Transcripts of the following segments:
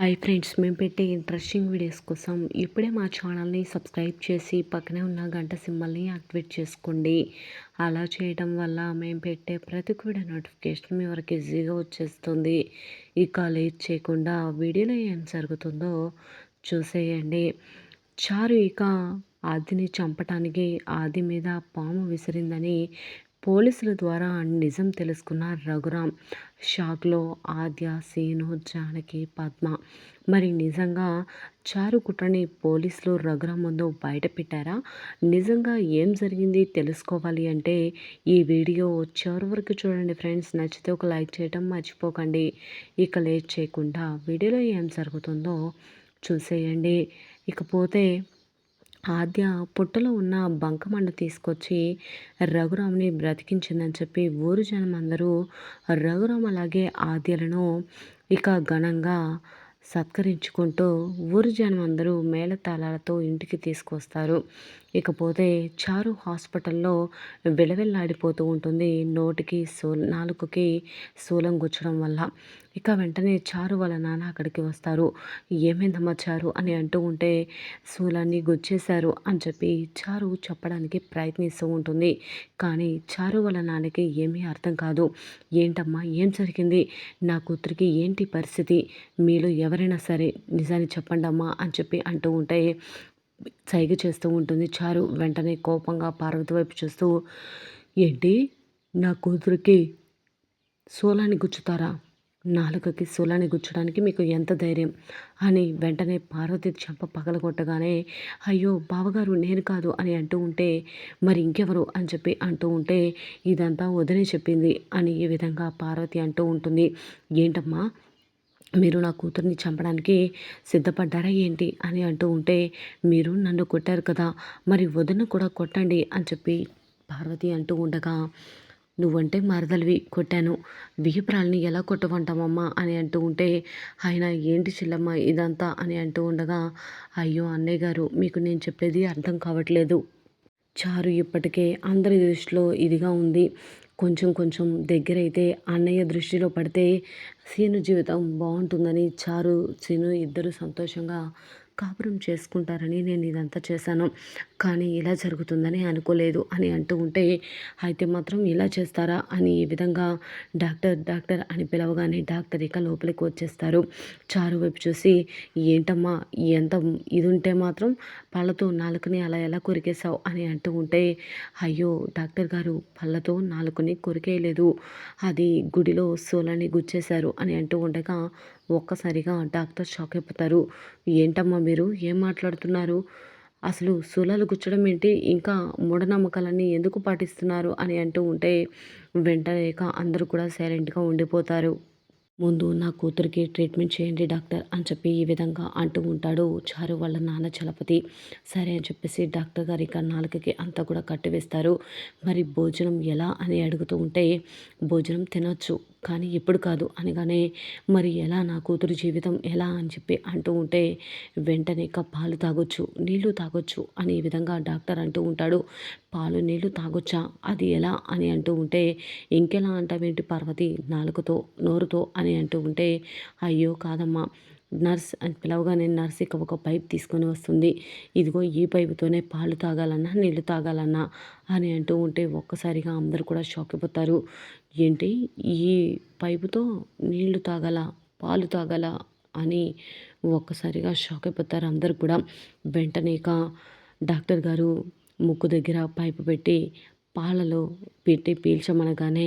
Hi friends మేము పెట్టే interesting videos కోసం ఇప్పుడే మా ఛానల్ని సబ్స్క్రైబ్ చేసి పక్కనే ఉన్న గంట సింబల్ని యాక్టివేట్ చేసుకోండి. అలా చేయడం వల్ల మేము పెట్టే ప్రతి కూడా నోటిఫికేషన్ మీ వరకు ఈజీగా వచ్చేస్తుంది. ఇక లేట్ చేయకుండా వీడియోలో ఏం జరుగుతుందో చూసేయండి. చారు ఇక ఆదిని చంపటానికి ఆది మీద పాము విసిరిందని పోలీసుల ద్వారా నిజం తెలుసుకున్న రఘురాం షాక్లో ఆద్య సేను జానకి పద్మ. మరి నిజంగా చారు కుట్రని పోలీసులు రఘురాం ముందు బయట పెట్టారా? నిజంగా ఏం జరిగింది తెలుసుకోవాలి అంటే ఈ వీడియో చివరి వరకు చూడండి ఫ్రెండ్స్. నచ్చితే ఒక లైక్ చేయడం మర్చిపోకండి. ఇక లేట్ చేయకుండా వీడియోలో ఏం జరుగుతుందో చూసేయండి. ఇకపోతే ఆద్య పుట్టలో ఉన్న బంకమండ తీసుకొచ్చి రఘురాముని బ్రతికించిందని చెప్పి ఊరు జనం అందరూ రఘురామ్ అలాగే ఆద్యలను ఇక ఘనంగా సత్కరించుకుంటూ ఊరు జనం అందరూ మేళతాళాలతో ఇంటికి తీసుకొస్తారు. ఇకపోతే చారు హాస్పిటల్లో విలవిల్లాడిపోతూ ఉంటుంది. నోటికి సూ నాలుగుకి శూలం గుచ్చడం వల్ల. ఇక వెంటనే చారు వాళ్ళ నాన్న అక్కడికి వస్తారు. ఏమైందమ్మా చారు? అని అంటూ ఉంటే శూలాన్ని గుచ్చేశారు అని చెప్పి చారు చెప్పడానికి ప్రయత్నిస్తూ ఉంటుంది. కానీ చారు వాళ్ళ నాన్నకి ఏమీ అర్థం కాదు. ఏంటమ్మా? ఏం జరిగింది? నా కూతురికి ఏంటి పరిస్థితి? మీలో ఎవరైనా సరే నిజాన్ని చెప్పండి అమ్మా అని చెప్పి అంటూ ఉంటే సైగ చేస్తూ ఉంటుంది. చారు వెంటనే కోపంగా పార్వతి వైపు చూస్తూ ఏంటి? నా కూతురికి సోలాన్ని గుచ్చుతారా? నాలుకకి సోలాన్ని గుచ్చడానికి మీకు ఎంత ధైర్యం? అని వెంటనే పార్వతి చెంప పగలగొట్టగానే అయ్యో బావగారు నేను కాదు అని అంటూ ఉంటే మరి ఇంకెవరు? అని చెప్పి అంటూ ఉంటే ఇదంతా వదిలే చెప్పింది అని ఈ విధంగా పార్వతి అంటూ ఉంటుంది. ఏంటమ్మా? మీరు నా కూతుర్ని చంపడానికి సిద్ధపడ్డారా ఏంటి అని అంటూ ఉంటే మీరు నన్ను కొట్టారు కదా మరి వదిన కూడా కొట్టండి అని చెప్పి పార్వతి అంటూ ఉండగా నువ్వంటే మరదలివి కొట్టాను. విహిప్రాల్ని ఎలా కొట్టమంటామమ్మా అని అంటూ ఉంటే ఆయన ఏంటి చిల్లమ్మ ఇదంతా అని అంటూ ఉండగా అయ్యో అన్నయ్య గారు మీకు నేను చెప్పేది అర్థం కావట్లేదు. చారు ఇప్పటికే అందరి దృష్టిలో ఇదిగా ఉంది. కొంచెం కొంచెం దగ్గరైతే అన్నయ్య దృష్టిలో పడితే సీను జీవితం బాగుంటుందని చారు సీను ఇద్దరు సంతోషంగా కాపురం చేసుకుంటారని నేను ఇదంతా చేశాను. కానీ ఇలా జరుగుతుందని అనుకోలేదు అని అంటూ ఉంటే అయితే మాత్రం ఇలా చేస్తారా? అని ఈ విధంగా డాక్టర్ డాక్టర్ అని పిలవగానే డాక్టర్ ఇక లోపలికి వచ్చేస్తారు. చారు వైపు చూసి ఏంటమ్మా ఎంత ఇది ఉంటే మాత్రం పళ్ళతో నాలుకని అలా ఎలా కొరికేశావు? అని అంటూ ఉంటే అయ్యో డాక్టర్ గారు పళ్ళతో నాలుకని కొరికేయలేదు. అది గుడిలో సోలని గుచ్చేశారు అని అంటూ ఉండగా ఒక్కసారిగా డాక్టర్ షాక్ అయిపోతారు. ఏంటమ్మా మీరు ఏం మాట్లాడుతున్నారు? అసలు సులాలు గుచ్చడం ఏంటి? ఇంకా మూఢనమ్మకాలన్నీ ఎందుకు పాటిస్తున్నారు? అని అంటూ ఉంటే వెంటనే అందరూ కూడా సైలెంట్గా ఉండిపోతారు. ముందు నా కూతురికి ట్రీట్మెంట్ చేయండి డాక్టర్ అని చెప్పి ఈ విధంగా అంటూ ఉంటాడు చారు వాళ్ళ నాన్న చలపతి. సరే అని చెప్పేసి డాక్టర్ గారి ఇక నాలుకకి అంతా కూడా కట్టివేస్తారు. మరి భోజనం ఎలా అని అడుగుతూ ఉంటే భోజనం తినొచ్చు. కానీ ఇప్పుడు కాదు అనగానే మరి ఎలా నా కూతురు జీవితం ఎలా? అని చెప్పి అంటూ ఉంటే వెంటనే పాలు తాగొచ్చు నీళ్ళు తాగొచ్చు అని ఈ విధంగా డాక్టర్ అంటూ ఉంటాడు. పాలు నీళ్ళు తాగొచ్చా? అది ఎలా? అని అంటూ ఉంటే ఇంకెలా అంటావేంటి పార్వతి? నాలుగుతో నోరుతో అని అంటూ ఉంటే అయ్యో కాదమ్మా నర్స్ అని పిలవగానే నర్స్ ఇక ఒక పైప్ తీసుకొని వస్తుంది. ఇదిగో ఈ పైపుతోనే పాలు తాగాలన్నా నీళ్ళు తాగాలన్నా అని అంటూ ఉంటే ఒక్కసారిగా అందరూ కూడా షాక్ అయిపోతారు. ఏంటి? ఈ పైపుతో నీళ్ళు తాగల? పాలు తాగల? అని ఒక్కసారిగా షాక్ అయిపోతారు అందరు కూడా. వెంటనే ఇక డాక్టర్ గారు ముక్కు దగ్గర పైపు పెట్టి పాలలో పెట్టి పీల్చమనగానే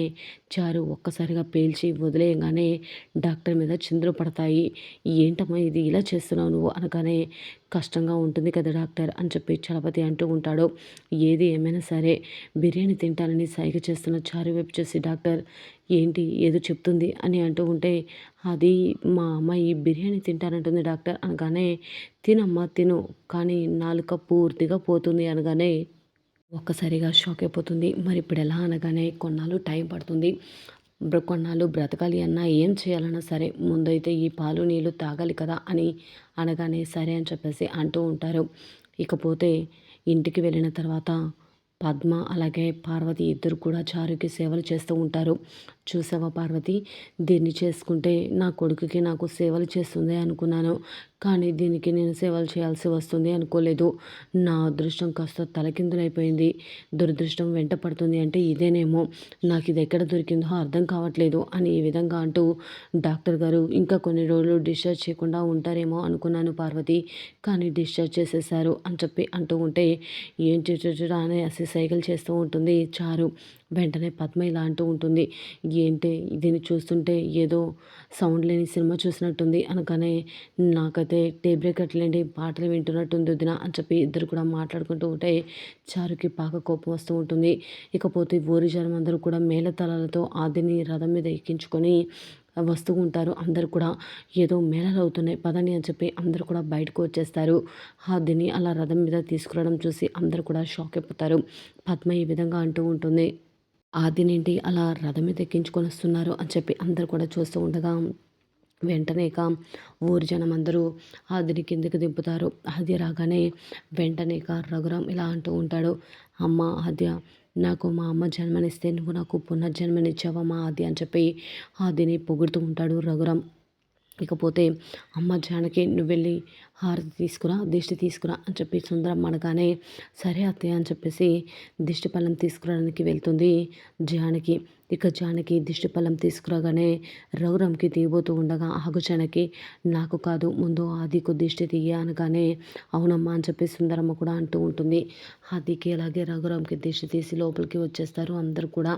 చారు ఒక్కసారిగా పీల్చి వదిలేయగానే డాక్టర్ మీద చిందులు పడతాయి. ఏంటమ్మా ఇది? ఇలా చేస్తున్నావు నువ్వు? అనగానే కష్టంగా ఉంటుంది కదా డాక్టర్ అని చెప్పి చలపతి అంటూ ఉంటాడు. ఏది ఏమైనా సరే బిర్యానీ తింటానని సైగ చేస్తున్న చారు వైపు చేసి డాక్టర్ ఏంటి? ఏదో చెప్తుంది? అని అంటూ ఉంటే అది మా అమ్మాయి బిర్యానీ తింటానంటుంది డాక్టర్ అనగానే తినమ్మా తిను కానీ నాలుక పూర్తిగా పోతుంది అనగానే ఒక్కసారిగా షాక్ అయిపోతుంది. మరి ఇప్పుడు ఎలా అనగానే కొన్నాళ్ళు టైం పడుతుంది. కొన్నాళ్ళు బ్రతకాలి అన్నా ఏం చేయాలన్నా సరే ముందైతే ఈ పాలు నీళ్ళు తాగాలి కదా అని అనగానే సరే అని చెప్పేసి అంటూ ఉంటారు. ఇకపోతే ఇంటికి వెళ్ళిన తర్వాత పద్మ అలాగే పార్వతి ఇద్దరు కూడా చారుకి సేవలు చేస్తూ ఉంటారు. చూసావా పార్వతి? దీన్ని చేసుకుంటే నా కొడుకుకి నాకు సేవలు చేస్తుంది అనుకున్నాను. కానీ దీనికి నేను సేవలు చేయాల్సి వస్తుంది అనుకోలేదు. నా అదృష్టం కాస్త తలకిందులైపోయింది. దురదృష్టం వెంట పడుతుంది అంటే ఇదేనేమో. నాకు ఇది ఎక్కడ దొరికిందో అర్థం కావట్లేదు అని ఈ విధంగా అంటూ డాక్టర్ గారు ఇంకా కొన్ని రోజులు డిశ్చార్జ్ చేయకుండా ఉంటారేమో అనుకున్నాను పార్వతి. కానీ డిశ్చార్జ్ చేసేసారు అని చెప్పి అంటూ ఉంటే ఏం చూచురా అని అసలు సైకిల్ చేస్తూ ఉంటుంది చారు వెంటనే పద్మ ఇలా అంటూ ఉంటుంది. ఏంటి? దీన్ని చూస్తుంటే ఏదో సౌండ్ లేని సినిమా చూసినట్టుంది. అనగానే నాకైతే టేబ్లెట్ కట్టలేండి పాటలు వింటున్నట్టుంది వదిన అని చెప్పి ఇద్దరు కూడా మాట్లాడుకుంటూ ఉంటే చారుకి పాక కోపం వస్తూ ఉంటుంది. ఇకపోతే ఊరి జనం అందరూ కూడా మేళతలాలతో ఆదిని రథం మీద ఎక్కించుకొని వస్తూ ఉంటారు. అందరు కూడా ఏదో మేళాలు అవుతున్నాయి పదని అని చెప్పి అందరు కూడా బయటకు వచ్చేస్తారు. ఆదిని అలా రథం మీద తీసుకురావడం చూసి అందరు కూడా షాక్ అయిపోతారు. పద్మ ఈ విధంగా అంటూ ఉంటుంది. ఆదినేంటి అలా రథం మీద ఎక్కించుకొని వస్తున్నారు అని చెప్పి అందరు కూడా చూస్తూ ఉండగా వెంటనే ఇక ఊరి జనం అందరూ ఆదిని కిందకి దింపుతారు? ఆది రాగానే వెంటనే ఇక రఘురాం ఇలా అంటూ ఉంటాడు అమ్మ ఆద్య నాకు మా అమ్మ జన్మనిస్తే నువ్వు నాకు పునర్జన్మనిచ్చావమ్మా ఆది అని చెప్పి ఆదిని పొగుడుతూ ఉంటాడు రఘురాం ఇకపోతే అమ్మ జానకి నువ్వు వెళ్ళి హారతి తీసుకురా దిష్టి తీసుకురా అని చెప్పి సుందరం అనగానే సరే అత్తయ్య అని చెప్పేసి దిష్టి పళ్ళం తీసుకురావడానికి వెళ్తుంది జానకి. ఇక జానకి దిష్టి పళ్ళం తీసుకురాగానే రఘురామ్కి తీయబోతూ ఉండగా ఆగు జానకి నాకు కాదు ముందు ఆదికు దిష్టి తీయ అనగానే అవునమ్మా అని చెప్పి సుందరమ్మ కూడా అంటూ ఉంటుంది. ఆదికి అలాగే రఘురామ్కి దిష్టి తీసి లోపలికి వచ్చేస్తారు అందరు కూడా.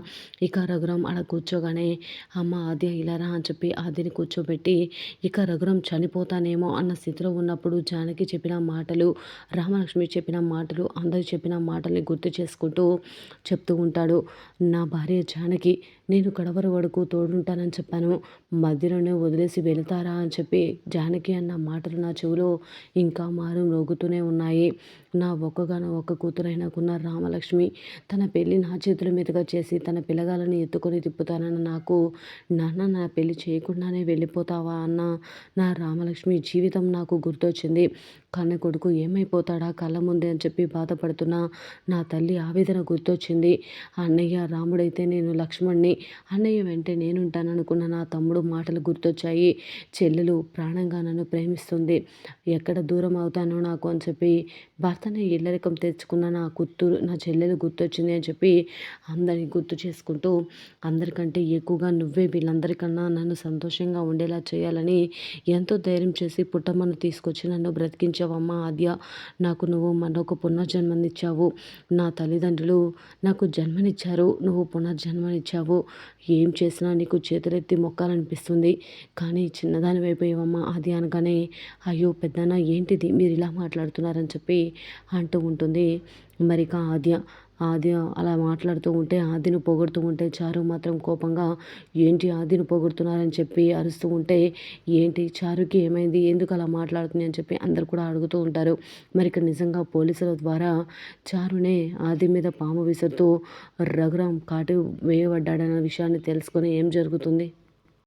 ఇక రఘురామ్ అలా కూర్చోగానే అమ్మ ఆది ఇలారా అని చెప్పి ఆదిని కూర్చోబెట్టి ఇక రఘురామ్ చనిపోతానేమో అన్న స్థితిలో ఉన్నప్పుడు అప్పుడు జానకి చెప్పిన మాటలు రామలక్ష్మి చెప్పిన మాటలు అందరు చెప్పిన మాటల్ని గుర్తు చేసుకుంటూ చెప్తూ ఉంటాడు. నా భార్య జానకి నేను కడవర వరకు తోడుంటానని చెప్పాను. మధ్యలోనే వదిలేసి వెళతారా అని చెప్పి జానకి అన్న మాటలు నా చెవిలో ఇంకా మారు రోగుతూనే ఉన్నాయి. నా ఒక్కగానో ఒక్క కూతురైనాకున్న రామలక్ష్మి తన పెళ్ళి నా చేతుల మీదుగా చేసి తన పిల్లగాలను ఎత్తుకొని తిప్పుతానన్న నాకు నాన్న నా పెళ్ళి చేయకుండానే వెళ్ళిపోతావా? అన్న నా రామలక్ష్మి జీవితం నాకు గుర్తొచ్చింది. కన్న కొడుకు ఏమైపోతాడా? కళ్ళ ముందే అని చెప్పి బాధపడుతున్నా నా తల్లి ఆవేదన గుర్తొచ్చింది. అన్నయ్య రాముడైతే నేను లక్ష్మణ్ణి. అన్నయ్య వెంటే నేనుంటాననుకున్న నా తమ్ముడు మాటలు గుర్తొచ్చాయి. చెల్లెలు ప్రాణంగా నన్ను ప్రేమిస్తుంది. ఎక్కడ దూరం అవుతానో నాకు అని చెప్పి భర్తని ఇల్లరికం తెచ్చుకున్న నా కూతురు నా చెల్లెలు గుర్తొచ్చింది అని చెప్పి అందరిని గుర్తు చేసుకుంటూ అందరికంటే ఎక్కువగా నువ్వే వీళ్ళందరికన్నా నన్ను సంతోషంగా ఉండేలా చేయాలని ఎంతో ధైర్యం చేసి పుట్టమ్మను తీసుకొచ్చి నన్ను బ్రతికించావమ్మా ఆద్య. నాకు నువ్వు మరొక పునర్జన్మనిచ్చావు. నా తల్లిదండ్రులు నాకు జన్మనిచ్చారు. నువ్వు పునర్జన్మనిచ్చావు. ఏం చేసినా నీకు చేతులెత్తి మొక్కాలనిపిస్తుంది. కానీ చిన్నదాని వైపోయావమ్మా ఆది అనగానే అయ్యో పెద్దన్న ఏంటిది మీరు ఇలా మాట్లాడుతున్నారని చెప్పి అంటూ ఉంటుంది. మరిక ఆద్య ఆది అలా మాట్లాడుతూ ఉంటే ఆదిని పొగుడుతూ ఉంటే చారు మాత్రం కోపంగా ఏంటి ఆదిని పొగుడుతున్నారని చెప్పి అరుస్తూ ఉంటే ఏంటి చారుకి ఏమైంది? ఎందుకు అలా మాట్లాడుతుంది అని చెప్పి అందరు కూడా అడుగుతూ ఉంటారు. మరి ఇక్కడ నిజంగా పోలీసుల ద్వారా చారునే ఆది మీద పాము విసురుతూ రఘురాం కాటు వేయబడ్డాడన్న విషయాన్ని తెలుసుకొని ఏం జరుగుతుంది?